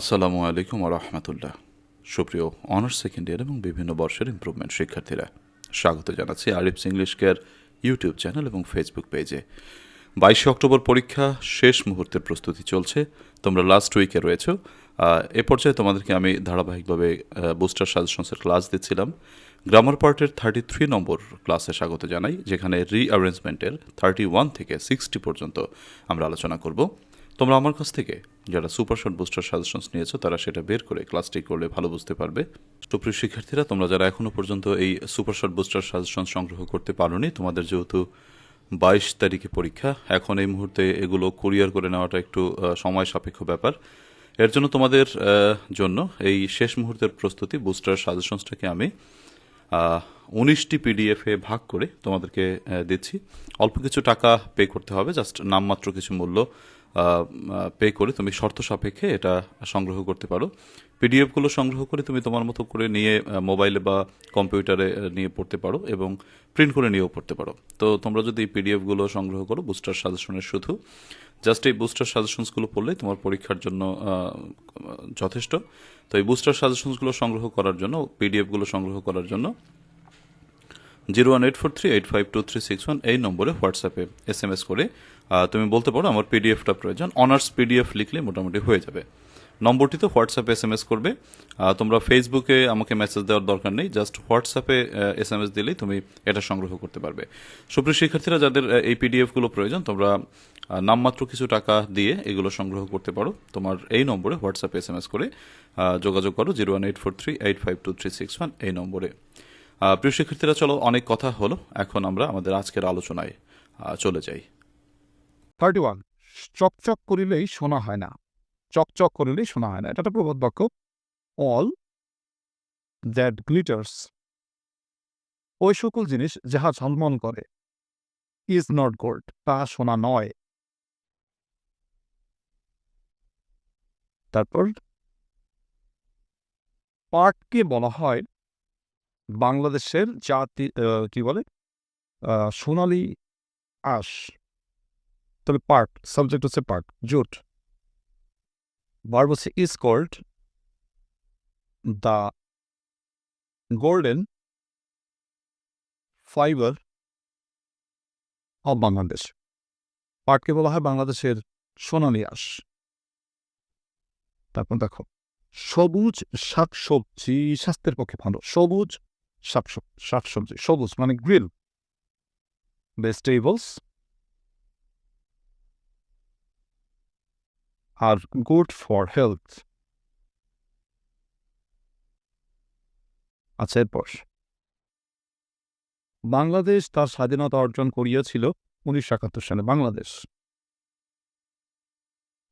আসসালামু আলাইকুম রহমতুল্লাহ। সুপ্রিয় অনার্স সেকেন্ড ইয়ার এবং বিভিন্ন বর্ষের ইমপ্রুভমেন্ট শিক্ষার্থীরা, স্বাগত জানাচ্ছি Arif's English care YouTube channel এবং ফেসবুক পেজে বাইশে অক্টোবর পরীক্ষা শেষ মুহূর্তের প্রস্তুতি চলছে। তোমরা লাস্ট উইকে রয়েছো। এ পর্যায়ে তোমাদেরকে আমি ধারাবাহিকভাবে বুস্টার সাজেশনসের ক্লাস দিচ্ছিলাম। গ্রামার পার্টের থার্টি থ্রি নম্বর ক্লাসে স্বাগত জানাই, যেখানে রিঅ্যারেঞ্জমেন্টের থার্টি ওয়ান থেকে সিক্সটি পর্যন্ত আমরা আলোচনা করব। তোমরা আমার কাছ থেকে যারা সুপার শর্ট বুস্টার সাজেশনস নিয়েছো, তারা সেটা বের করে ক্লাসটি করলে ভালো বুঝতে পারবে। সুপ্রিয় শিক্ষার্থীরা, তোমরা যারা এখনও পর্যন্ত এই সুপার শর্ট বুস্টার সাজেশন সংগ্রহ করতে পারোনি, তোমাদের যেহেতু বাইশ তারিখে পরীক্ষা, এখন এই মুহূর্তে এগুলো কুরিয়ার করে নেওয়াটা একটু সময় সাপেক্ষ ব্যাপার। এর জন্য তোমাদের জন্য এই শেষ মুহূর্তের প্রস্তুতি, বুস্টার সাজেশনসটাকে আমি উনিশটি পিডিএফে ভাগ করে তোমাদেরকে দিচ্ছি। অল্প কিছু টাকা পে করতে হবে জাস্ট নামমাত্র কিছু মূল্য পে করে তুমি শর্ত সাপেক্ষে এটা সংগ্রহ করতে পারো। পিডিএফগুলো সংগ্রহ করে তুমি তোমার মতো করে নিয়ে মোবাইলে বা কম্পিউটারে নিয়ে পড়তে পারো এবং প্রিন্ট করে নিয়েও পড়তে পারো। তো তোমরা যদি পিডিএফগুলো সংগ্রহ করো বুস্টার সাজেশনের শুধু জাস্ট এই বুস্টার সাজেশনসগুলো পড়লেই তোমার পরীক্ষার জন্য যথেষ্ট। তো এই বুস্টার সাজেশনসগুলো সংগ্রহ করার জন্য পিডিএফগুলো সংগ্রহ করার জন্য zero one eight four three eight five two three six one এই নম্বরে হোয়াটসঅ্যাপে এস এম এস করে তুমি বলতে পারো আমার পিডিএফটা প্রয়োজন। অনার্স পিডিএফ লিখলে মোটামুটি হয়ে যাবে। নম্বরটিতে হোয়াটসঅ্যাপে এস এম এস করবে তোমরা ফেসবুকে আমাকে মেসেজ দেওয়ার দরকার নেই। জাস্ট হোয়াটসঅ্যাপে এস এম এস দিলেই তুমি এটা সংগ্রহ করতে পারবে। সুপ্রিয় শিক্ষার্থীরা, যাদের এই পিডিএফগুলো প্রয়োজন, তোমরা নামমাত্র কিছু টাকা দিয়ে এগুলো সংগ্রহ করতে পারো। তোমার এই নম্বরে হোয়াটসঅ্যাপে এস এম এস করে যোগাযোগ করো zero one eight four three eight five two three six one এই নম্বরে। প্রিয় শিক্ষার্থীরা, চলো অনেক কথা হলো। এখন আমরা আমাদের আজকের আলোচনায় চলে যাই। থার্টি ওয়ান চকচক করিলেই শোনা হয় না। চকচক করিলেই শোনা হয় না। এটা একটা প্রবাদ বাক্য অল দ্যাট গ্লিটার্স। ওই সকল জিনিস যাহা ঝলমল করে, ইজ নট গোল্ড, তা শোনা নয়। তারপর পাটকে বলা হয় বাংলাদেশের জাতি কি বলে? সোনালী আঁশ। তবে পার্ট সাবজেক্ট হচ্ছে পার্ট জুট। ভার্ব হচ্ছে is called the golden fibre of Bangladesh পাটকে বলা হয় বাংলাদেশের সোনালি আঁশ। তারপর দেখো, সবুজ শাকসবজি স্বাস্থ্যের পক্ষে ভালো। সবুজ শাকসব, শাকসবজি, সবুজ মানে green vegetables are good for health. আচ্ছা এরপর। বাংলাদেশ তার স্বাধীনতা অর্জন করিয়াছিল উনিশশো একাত্তর সালে। বাংলাদেশ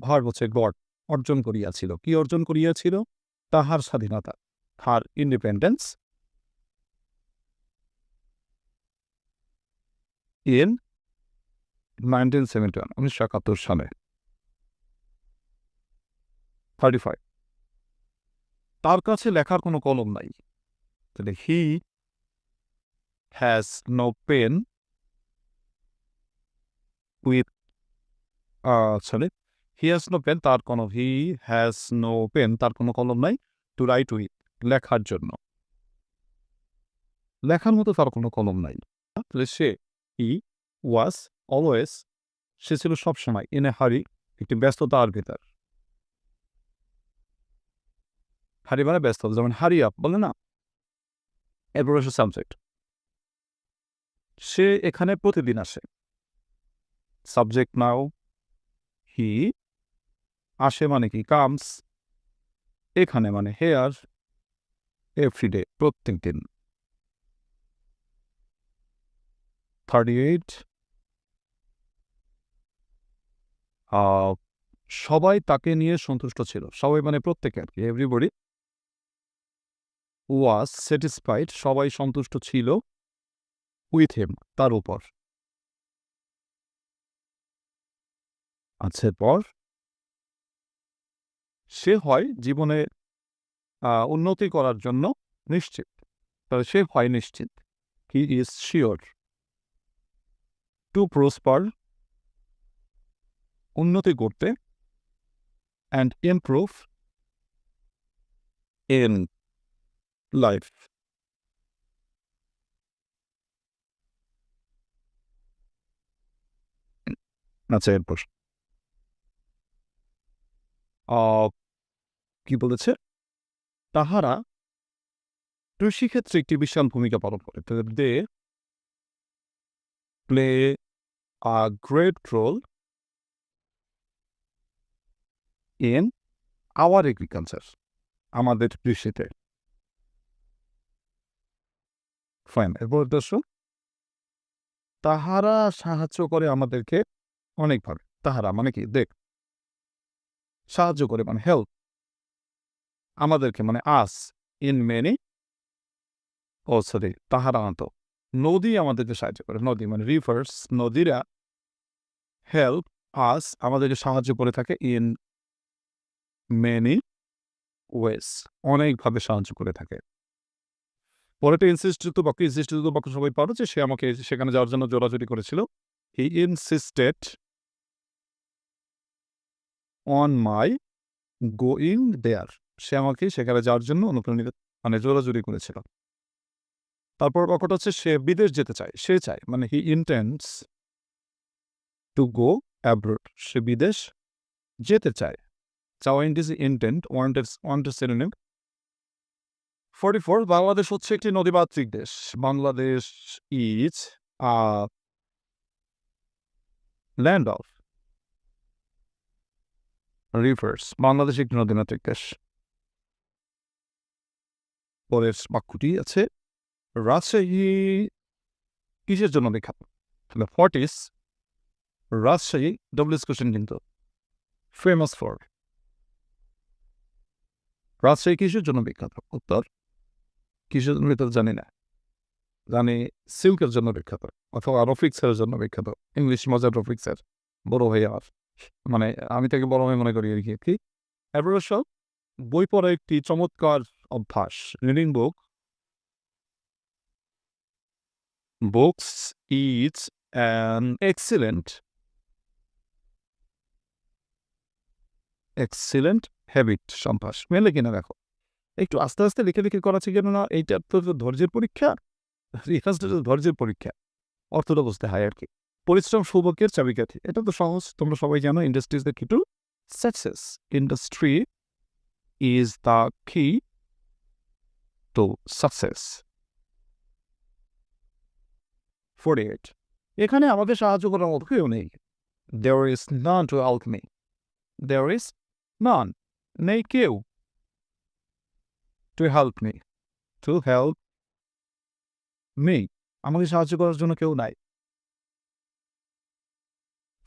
ভার হচ্ছে গড অর্জন করিয়াছিল। কি অর্জন করিয়াছিল? তাহার স্বাধীনতা হার independence in nineteen seventy one উনিশশো একাত্তর সালে। থার্টি ফাইভ তার কাছে লেখার কোনো কলম নাই। তাহলে he has no pen with sorry he has no pen তার কোনো হি হ্যাজ নো পেন তার কোনো কলম নাই টু রাইট উইথ লেখার জন্য। লেখার মতো তার কোনো কলম নাই। তাহলে সে হি ওয়াজ অলওয়েজ সে ছিল সবসময় ইন এ হারি একটি ব্যস্ততার ভিতর। হারি মানে ব্যস্ত যেমন হারি আপ বলে, না। এরপর হচ্ছে সাবজেক্ট সে এখানে প্রতিদিন আসে। সাবজেক্ট নাও হি আসে মানে কি কামস এখানে মানে হেয়ার এভরিডে প্রত্যেক দিন থার্টি এইট সবাই তাকে নিয়ে সন্তুষ্ট ছিল। সবাই মানে প্রত্যেকে আর কি এভরিবডি ওয়াজ স্যাটিসফাইড সবাই সন্তুষ্ট ছিল উইথ হেম তার উপর। আচ্ছা পর সে হয় জীবনে উন্নতি করার জন্য নিশ্চিত। তাহলে সে হয় নিশ্চিত। He is sure to prosper উন্নতি করতে অ্যান্ড ইমপ্রুভ in life. আচ্ছা এরপর আহ, কি বলেছে? তাহারা কৃষিক্ষেত্রে একটি বিশাল ভূমিকা পালন করে। They play a great role in our agriculture আমাদের কৃষিতে। ফাইন এরপর দর্শক তাহারা সাহায্য করে আমাদেরকে অনেকভাবে। তাহারা মানে কি? দেখ। সাহায্য করে মানে হেল্প আমাদেরকে মানে আস ইন মেনি ও সরি, তাহারা আনত নদী আমাদেরকে সাহায্য করে। নদী মানে রিভার্স নদীরা হেল্প আস আমাদেরকে সাহায্য করে থাকে ইন মেনি ওয়েস অনেকভাবে সাহায্য করে থাকে। পরেটা ইনসিস্টিত বাক্য ইনসিস্টিত বাক্য সবাই পারো যে সে আমাকে সেখানে যাওয়ার জন্য জোরাজুরি করেছিল। He insisted on my going there সে আমাকে সেখানে যাওয়ার জন্য অনুপ্রাণিত মানে জোরাজুরি করেছিল। তারপর বাক্যটা হচ্ছে সে বিদেশ যেতে চায়, সে চায় মানে he intends to go abroad সে বিদেশ যেতে চায়। চাওয়া ইন্টিস intent wanted wanted synonym forty four Bangladesh হচ্ছে একটি নদীমাতৃক দেশ। Bangladesh is land of rivers Bangladesh একটি নদীমাতৃক দেশ। পরের বাক্যটি আছে। রাজশাহী কিসের জন্য বিখ্যাত? তাহলে ফর্টিস রাজশাহী ডব্লিউস কোশ্চেন কিন্তু ফেমাস ফর রাজশাহী কিসের জন্য বিখ্যাত? উত্তর কিসের জন্য বিখ্যাত জানি না। জানি সিল্কের জন্য বিখ্যাত অথবা রফিক্সের জন্য বিখ্যাত। ইংলিশ মজার রফিক্সের, বড় ভাই আমার। মানে আমি তাকে বড় ভাই মনে করি আর কি কি। বই পড়া একটি চমৎকার অভ্যাস reading book books is an excellent excellent habit সম্পাস। মেলে কিনা দেখো। একটু আস্তে আস্তে লিখে লিখে করাচ্ছি কেন না এইটা তো ধৈর্যের পরীক্ষা রিহার্সটা তো ধৈর্যের পরীক্ষা, অর্থটা বুঝতে হয় আর কি পরিশ্রম সৌভাগ্যের চাবিকাঠি, এটা তো সহজ, তোমরা সবাই জানো industry is the key to success industry is the key to success forty eight এখানে আমাদের সাহায্য করার মতো কেউ নেই। There is none to help me there is none নেই কেউ। To help me to help me আমাকে সাহায্য করার জন্য কেউ নাই।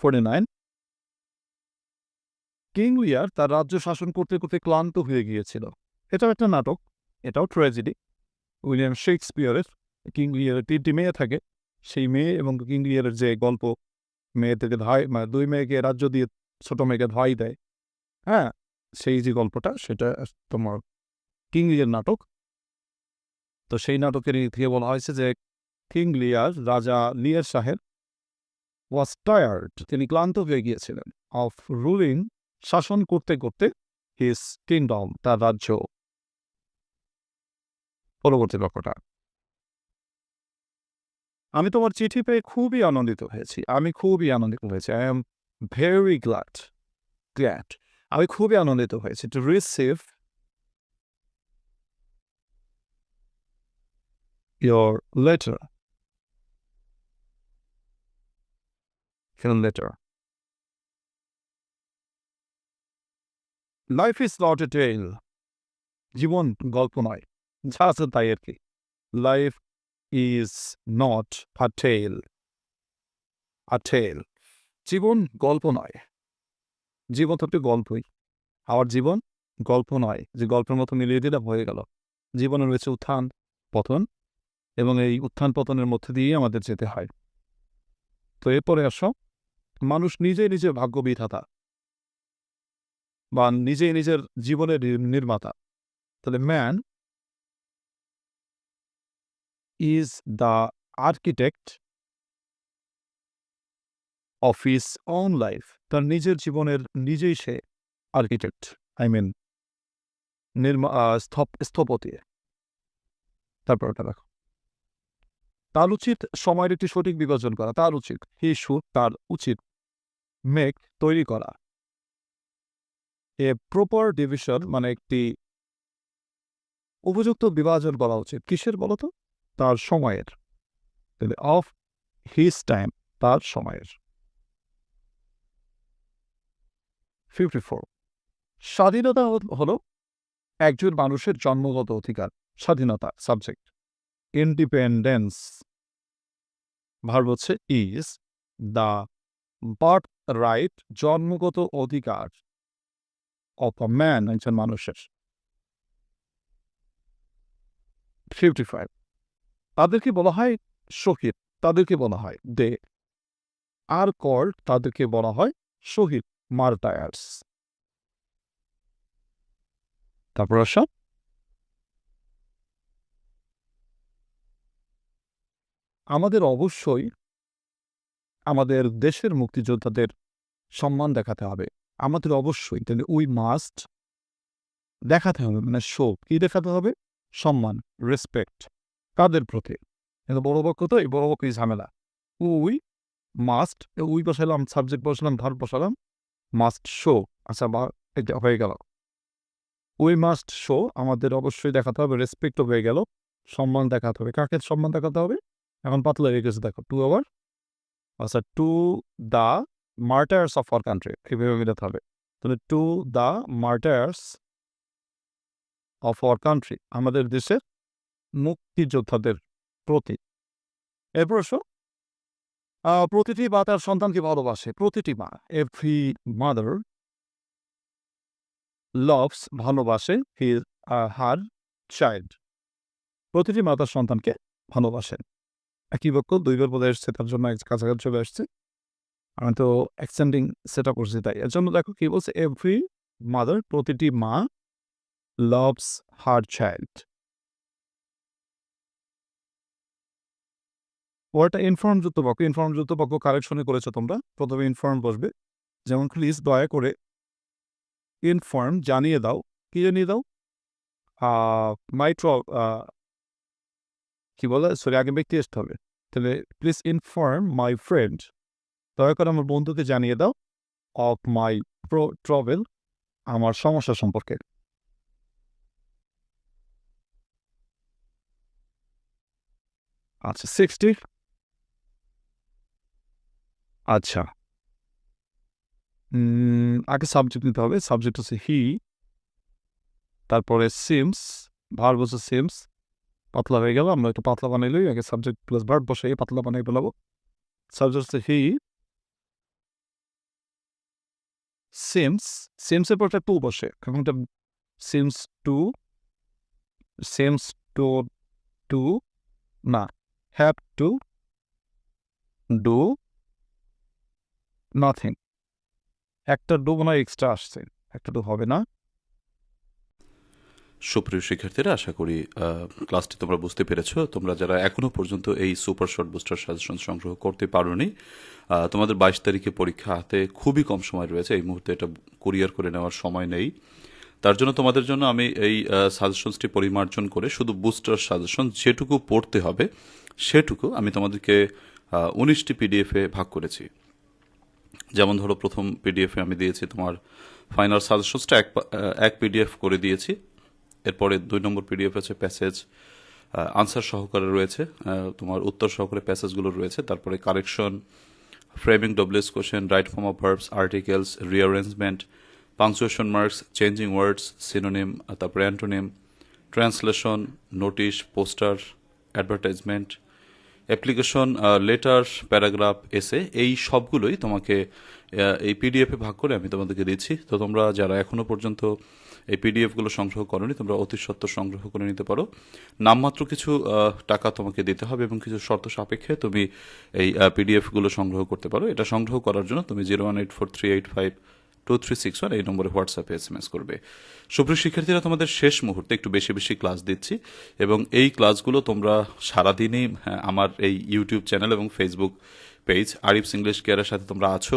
ফোর্টি নাইন কিং লিয়ার তার রাজ্য শাসন করতে করতে ক্লান্ত হয়ে গিয়েছিল। এটাও একটা নাটক, এটাও ট্র্যাজেডি উইলিয়াম শেক্সপিয়ারের কিং লিয়ারের তিনটি মেয়ে থাকে। সেই মেয়ে এবং কিং লিয়ারের যে গল্প মেয়ে থেকে ধাই মানে দুই মেয়েকে রাজ্য দিয়ে ছোট মেয়েকে ধাই দেয়। হ্যাঁ সেই যে গল্পটা, সেটা তোমার কিং লিয়ার নাটক। তো সেই নাটকের থেকে বলা হয়েছে যে কিং লিয়ার রাজা লিয়ার সাহেব ওয়াজ টায়ার্ড তিনি ক্লান্ত হয়ে গিয়েছিলেন। অফ রুলিং শাসন করতে করতে হিস কিংডম তার রাজ্য। পরবর্তী লক্ষ্যটা। আমি তোমার চিঠি পেয়ে খুবই আনন্দিত হয়েছি। আমি খুবই আনন্দিত হয়েছি। I am very glad glad আমি খুবই আনন্দিত হয়েছি। To receive your letter. Your letter. Life is not a tale. জীবন গল্প নয়। যা আছে তাই আর কি। Life is not a tale a tale জীবন গল্প নয়। জীবন তো একটি গল্পই। আমার জীবন গল্প নয়। যে গল্পের মতো মিলিয়ে দিলে হয়ে গেল। জীবনে রয়েছে উত্থান, পতন এবং এই উত্থান পতনের মধ্যে দিয়েই আমাদের যেতে হয়। তো এরপরে আসো। মানুষ নিজেই নিজের ভাগ্য বিধাতা বা নিজেই নিজের জীবনের নির্মাতা। তাহলে man is the architect of his own life তার নিজের জীবনের নিজেই সে আর্কিটেক্ট আই মিন নির্মা স্থপতি। তারপর ওটা দেখো। তার উচিত সময়ের একটি সঠিক বিভাজন করা তার উচিত হি শুড তার উচিত। মেক তৈরি করা। এ প্রপার ডিভিশন মানে একটি উপযুক্ত বিভাজন করা উচিত। কিসের বলতো? তার সময়ের। অফ হিজ টাইম, তার সময়ের। Fifty four. স্বাধীনতা হলো একজন মানুষের জন্মগত অধিকার, স্বাধীনতা, সাবজেক্ট। ইন্ডিপেন্ডেন্স। ভার্ব হচ্ছে ইজ দ্য বার্থ রাইট জন্মগত অধিকার অফ আ ম্যান একজন মানুষের। ফিফটি ফাইভ তাদেরকে বলা হয় শহীদ, তাদেরকে বলা হয় দে। আর কল্ড তাদেরকে বলা হয় শহীদ মার্টায়ার্স তারপর আসা। আমাদের অবশ্যই আমাদের দেশের মুক্তিযোদ্ধাদের সম্মান দেখাতে হবে। আমাদের অবশ্যই তাহলে উই মাস্ট দেখাতে হবে মানে শো কি দেখাতে হবে? সম্মান রেসপেক্ট কাদের প্রতি? কিন্তু বড় পক্ষ তো, এই বড় পক্ষ ঝামেলা। উই মাস্ট উই বসালাম সাবজেক্ট বসালাম ভার বসালাম মাস্ট শো আচ্ছা বা এটা হয়ে গেল। উই মাস্ট শো আমাদের অবশ্যই দেখাতে হবে রেসপেক্টও হয়ে গেল। সম্মান দেখাতে হবে। কাকে সম্মান দেখাতে হবে? এখন পাতলা হয়ে গেছে, দেখো টু আওয়ার আচ্ছা to the martyrs of our country এইভাবে মিলাতে হবে। তাহলে to the martyrs of our country আমাদের দেশের মুক্তিযোদ্ধাদের প্রতি। এরপর আসো প্রতিটি মা তার সন্তানকে ভালোবাসে, প্রতিটি মা এভরি মাদার লভস ভালোবাসে হিজ হার চাইল্ড প্রতিটি মা তার সন্তানকে ভালোবাসেন একই বাক্য দুইবার বলে এসছে, তার জন্য কাছাকাছি চলে আসছে। আমি তো এক্সটেন্ডিং সেটা করছি তাই। এর জন্য দেখো কি বলছে এভরি মাদার প্রতিটি মা লভস হার চাইল্ড ওয়ার্ডটা ইনফর্ম যুক্ত বাক্য ইনফর্ম যুক্ত বাক্য কারেকশনে করেছ তোমরা। প্রথমে ইনফর্ম বসবে। যেমন প্লিজ দয়া করে ইনফর্ম জানিয়ে দাও। কি জানিয়ে দাও? মাই কি বলে? সরি আগে ব্যক্তি আসতে হবে। তাহলে প্লিজ ইনফর্ম মাই ফ্রেন্ড দয়া করে আমার বন্ধুকে জানিয়ে দাও অফ মাই প্রো ট্রাভেল আমার সমস্যা সম্পর্কে। আচ্ছা সিক্সটি আচ্ছা। আগে সাবজেক্ট নিতে হবে। সাবজেক্ট হচ্ছে হি তারপরে সিমস ভার বসে সিমস পাতলা হয়ে গেল আমরা একটু পাতলা বানাইলই আগে সাবজেক্ট প্লাস ভার্ব বসাই পাতলা বানাই বলাবো সাবজেক্ট হচ্ছে হি সিমস সিমসের পর একটা টু বসে কারণ এটা seems to seems to to না হ্যাভ টু ডু নাথিং একটা ডু মনে হয় এক্সট্রা আসছে। একটা ডু হবে না। সুপ্রিয় শিক্ষার্থীরা, আশা করি ক্লাসটি তোমরা বুঝতে পেরেছ। তোমরা যারা এখনও পর্যন্ত এই সুপার শর্ট বুস্টার সাজেশন সংগ্রহ করতে পারোনি তোমাদের বাইশ তারিখে পরীক্ষা হাতে খুবই কম সময় রয়েছে। এই মুহূর্তে এটা কুরিয়ার করে নেওয়ার সময় নেই। তার জন্য তোমাদের জন্য আমি এই সাজেশনসটি পরিমার্জন করে শুধু বুস্টার সাজেশন যেটুকু পড়তে হবে, সেটুকু আমি তোমাদেরকে উনিশটি পিডিএফে ভাগ করেছি। যেমন ধরো, প্রথম পিডিএফে আমি দিয়েছি তোমার ফাইনাল সাজেশনসটা এক এক পিডিএফ করে দিয়েছি। এরপরে দুই নম্বর পিডিএফ আছে প্যাসেজ আনসার সহকারে রয়েছে তোমার উত্তর সহকারে প্যাসেজগুলো রয়েছে, তারপরে correction, framing WH question, right form of verbs, articles rearrangement punctuation marks changing words synonym তারপরে antonym, translation, notice, poster advertisement application letter paragraph essay এই সবগুলোই তোমাকে এই পিডিএফে ভাগ করে আমি তোমাদেরকে দিচ্ছি। তো তোমরা যারা এখনও পর্যন্ত এই পিডিএফগুলো সংগ্রহ করনি তোমরা অতি সত্ত্বর সংগ্রহ করে নিতে পারো। নামমাত্র কিছু টাকা তোমাকে দিতে হবে এবং কিছু শর্ত সাপেক্ষে তুমি এই পিডিএফগুলো সংগ্রহ করতে পারো। এটা সংগ্রহ করার জন্য তুমি zero one eight four three eight five two three six one এই নম্বরে হোয়াটসঅ্যাপে এস এম এস করবে। সুপ্রিয় শিক্ষার্থীরা তোমাদের শেষ মুহূর্তে একটু বেশি বেশি ক্লাস দিচ্ছি এবং এই ক্লাসগুলো তোমরা সারাদিনই হ্যাঁ, আমার এই ইউটিউব চ্যানেল এবং ফেসবুক পেজ আরিফস ইংলিশ কেয়ারের সাথে তোমরা আছো।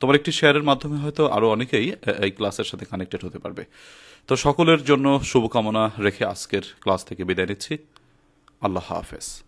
তোমার একটি শেয়ারের মাধ্যমে হয়তো আরও অনেকেই এই ক্লাসের সাথে কানেক্টেড হতে পারবে। তো সকলের জন্য শুভকামনা রেখে আজকের ক্লাস থেকে বিদায় নিচ্ছি। আল্লাহ হাফেজ।